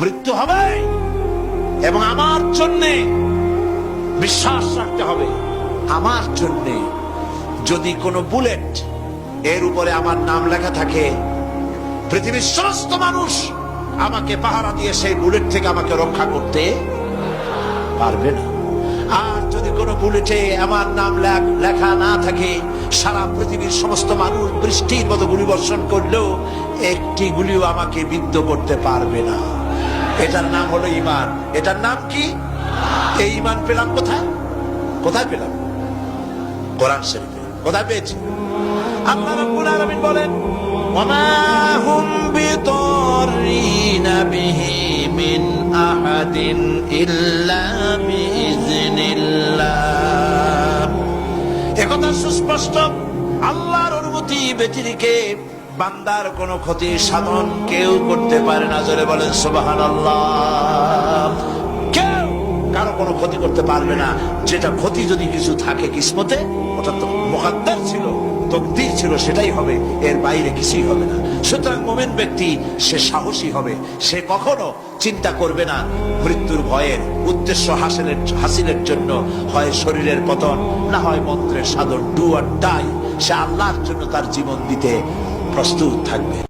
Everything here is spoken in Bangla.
মৃত্যু হবে এবং আমার জন্যে বিশ্বাস রাখতে হবে। আমার জন্যে যদি কোনো বুলেট এর উপরে আমার নাম লেখা থাকে, পৃথিবীর সমস্ত মানুষ আমাকে পাহারা দিয়ে সেই বুলেট থেকে আমাকে রক্ষা করতে পারবে না। আর যদি কোনো বুলেটে আমার নাম লেখ- না থাকে, সারা পৃথিবীর সমস্ত মানুষ বৃষ্টির মতো গুলি বর্ষণ করলেও একটি গুলিও আমাকে বিদ্ধ করতে পারবে না। এটার নাম হলো ইমান এটার নাম কি? এই ইমান পেলাম কোথায়? কোথায় পেলাম? কোরআন শরীফে। কোথায় পেয়েছি? আল্লাহ রাব্বুল আলামিন বলেন, ওয়ামা হুম বিদরিনা বিহি মিন আহাদিন ইল্লা বিইজনিল্লাহ একথা সুস্পষ্ট। আল্লাহর অনুমতি ব্যতিরিকে বান্দার কোনো ক্ষতি সাধন কেউ করতে পারে না, জোরে বলেন সুবহানাল্লাহ। কেউ কারও কোনো ক্ষতি করতে পারবে না, যেটা ক্ষতি যদি কিছু থাকে কিসমতে, ওটা তো মোকাদ্দার ছিল, তকদির ছিল, সেটাই হবে, এর বাইরে কিছুই হবে না। সুতরাং মোমেন ব্যক্তি, সে সাহসী হবে, সে কখনো চিন্তা করবে না, মৃত্যুর ভয়ের উদ্দেশ্য হাসিলের হাসিলের জন্য হয় শরীরের পতন, না হয় মন্ত্রের সাধন ডু আর ডাই সে আল্লাহর জন্য তার জীবন দিতে প্রস্তুত থাকবে।